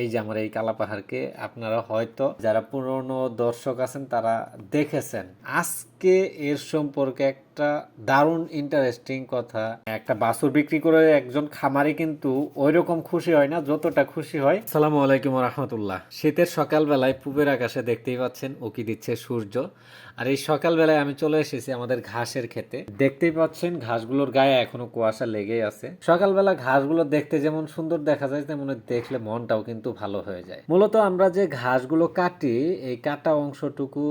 এই যে আমার এই কালাপাহাড়কে আপনারা হয়তো যারা পুরনো দর্শক আছেন, তারা দেখেছেন। আজকে এর সম্পর্কে একটা দারুণ ইন্টারেস্টিং কথা। একটা বাছুর বিক্রি করে একজন খামারি কিন্তু ওই রকম খুশি হয় না, যতটা খুশি হয়। সালামু আলাইকুম রহমতুল্লাহ শীতের সকালবেলায় পূবের আকাশে দেখতেই পাচ্ছেন, উকি দিচ্ছে সূর্য। আর এই সকালবেলায় আমি চলে এসেছি আমাদের ঘাসের খেতে দেখতেই পাচ্ছেন, ঘাসগুলোর গায়ে এখনও কুয়াশা লেগেই আছে। সকালবেলা ঘাসগুলো দেখতে যেমন সুন্দর দেখা যায়, তেমন দেখলে মনটাও কিন্তু ভালো হয়ে যায়। মূলত আমরা যে ঘাসগুলো কাটি, এই কাটা অংশটুকু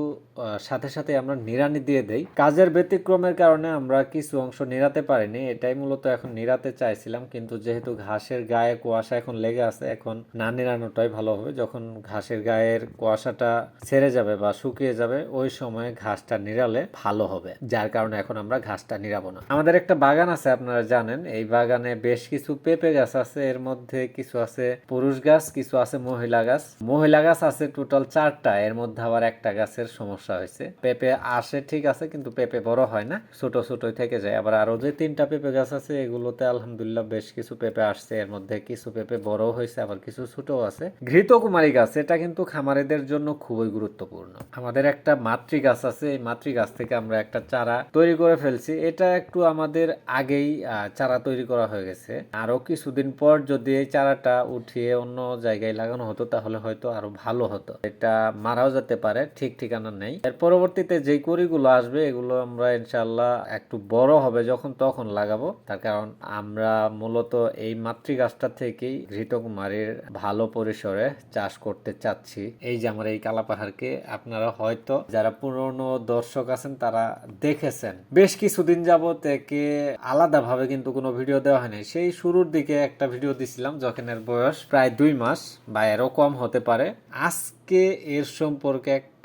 সাথে সাথে আমরা নিরানি দিয়ে দেই। কাজের ব্যতিক্রমের কারণে আমরা কিছু অংশ নিরাতে পারিনি। এটাই মূলত এখন নিরাতে চাইছিলাম, কিন্তু যেহেতু ঘাসের গায়ে কুয়াশা এখন লেগে আছে, এখন না নিরানোটাই ভালো হবে। যখন ঘাসের গায়ের কুয়াশাটা ছেড়ে যাবে বা শুকিয়ে যাবে, ওই সময় ঘাসটা নিরালে ভালো হবে, যার কারণে এখন আমরা ঘাসটা নিরাবো না। আমাদের একটা বাগান আছে, আপনারা জানেন। এই বাগানে বেশ কিছু পেঁপে গাছ আছে, এর মধ্যে কিছু আছে পুরুষ গাছ, কিছু আছে মহিলা গাছ। মহিলা গাছ আছে টোটাল চারটা, এর মধ্যে আবার একটা গাছের সমস্যা হয়েছে। পেঁপে আসে ঠিক আছে, কিন্তু পেঁপে বড় হয় না। ছোট, ছোটই থেকে যায়। আবার আরও যে তিনটা পেঁপে গাছ আছে, এগুলোতে আলহামদুলিল্লাহ বেশ কিছু পেঁপে আসছে। এর মধ্যে কিছু পেঁপে বড় হয়েছে, আবার কিছু ছোট আছে। ঘৃত কুমারী গাছ, এটা কিন্তু খামারিদের জন্য খুবই গুরুত্বপূর্ণ। আমাদের একটা মাতৃ গাছ আছে, এই মাতৃ গাছ থেকে আমরা একটা চারা তৈরি করে ফেলছি। এটা একটু আমাদের আগেই চারা তৈরি করা হয়ে গেছে। আরও কিছুদিন পর যদি এই চারাটা উঠিয়ে অন্য জায়গায় লাগানো হতো, তাহলে হয়তো আরও ভালো হতো। এটা মারাও যেতে পারে, ঠিক ঠিকানা নেই। এর পরবর্তীতে যে কড়িগুলো আসবে, এগুলো আমরা ইনশাল্লাহ একটু বড় হবে যখন তখন লাগাবো। তার কারণ আমরা মূলত এই মাতৃ গাছটা থেকেই ঘৃতকুমারীর ভালো পরিসরে চাষ করতে চাচ্ছি। এই যে আমার এই কালাপাহাড়কে আপনারা হয়তো যারা পুরনো দর্শক আছেন তারা দেখেছেন। বেশ কিছুদিন যাবত একে আলাদাভাবে কিন্তু কোনো ভিডিও দেওয়া হয়নি। সেই শুরুর দিকে একটা ভিডিও দিছিলাম যখন এর বয়স প্রায় দুই মাস, বা এরও কম হতে পারে। আজকে এর সম্পর্কে একটা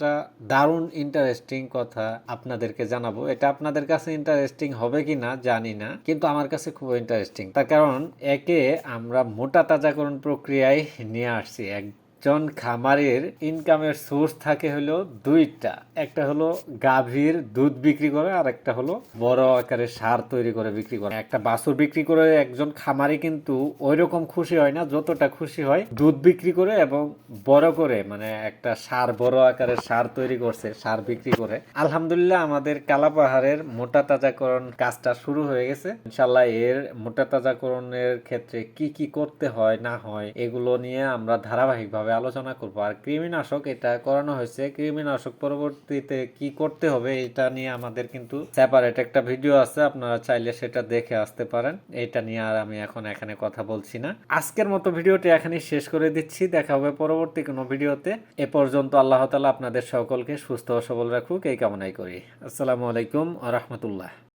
দারুণ ইন্টারেস্টিং কথা আপনাদেরকে জানাব। এটা আপনাদের কাছে ইন্টারেস্টিং হবে কি না জানি না, কিন্তু আমার কাছে খুব ইন্টারেস্টিং তার কারণ, একে আমরা মোটা তাজাকরণ প্রক্রিয়ায় নিয়ে আসছি একজন খামারের ইনকামের সোর্স থাকে হলো দুইটা। একটা হলো গাভীর দুধ বিক্রি করে, আর একটা হলো বড় আকারের সার তৈরি করে বিক্রি করে। একটা বাছুর বিক্রি করে একজন খামারি কিন্তু ওই রকম খুশি হয় না, যতটা খুশি হয় দুধ বিক্রি করে এবং বড় করে মানে একটা সার, বড় আকারের সার তৈরি করছে, সার বিক্রি করে। আলহামদুলিল্লাহ আমাদের কালাপাহাড়ের মোটা তাজাকরণ কাজটা শুরু হয়ে গেছে। ইনশাল্লাহ এর মোটা তাজাকরণের ক্ষেত্রে কি কি করতে হয়, না হয়, এগুলো নিয়ে আমরা ধারাবাহিকভাবে আলোচনা করব। আর কৃমিনাশক এটা করানো হয়েছে। কৃমিনাশক পরবর্তীতে কি করতে হবে এটা নিয়ে আমাদের কিন্তু সেপারেট একটা ভিডিও আছে। আপনারা চাইলে সেটা দেখে আসতে পারেন। এটা নিয়ে আর আমি এখন এখানে কথা বলছি না। আজকের মতো ভিডিওটি এখানেই শেষ করে দিচ্ছি। দেখা হবে পরবর্তী কোনো ভিডিওতে। এ পর্যন্ত আল্লাহ তালা আপনাদের সকলকে সুস্থ ও সবল রাখুক। এই কামনাই করি। আসসালামু আলাইকুম রহমতুল্লাহ।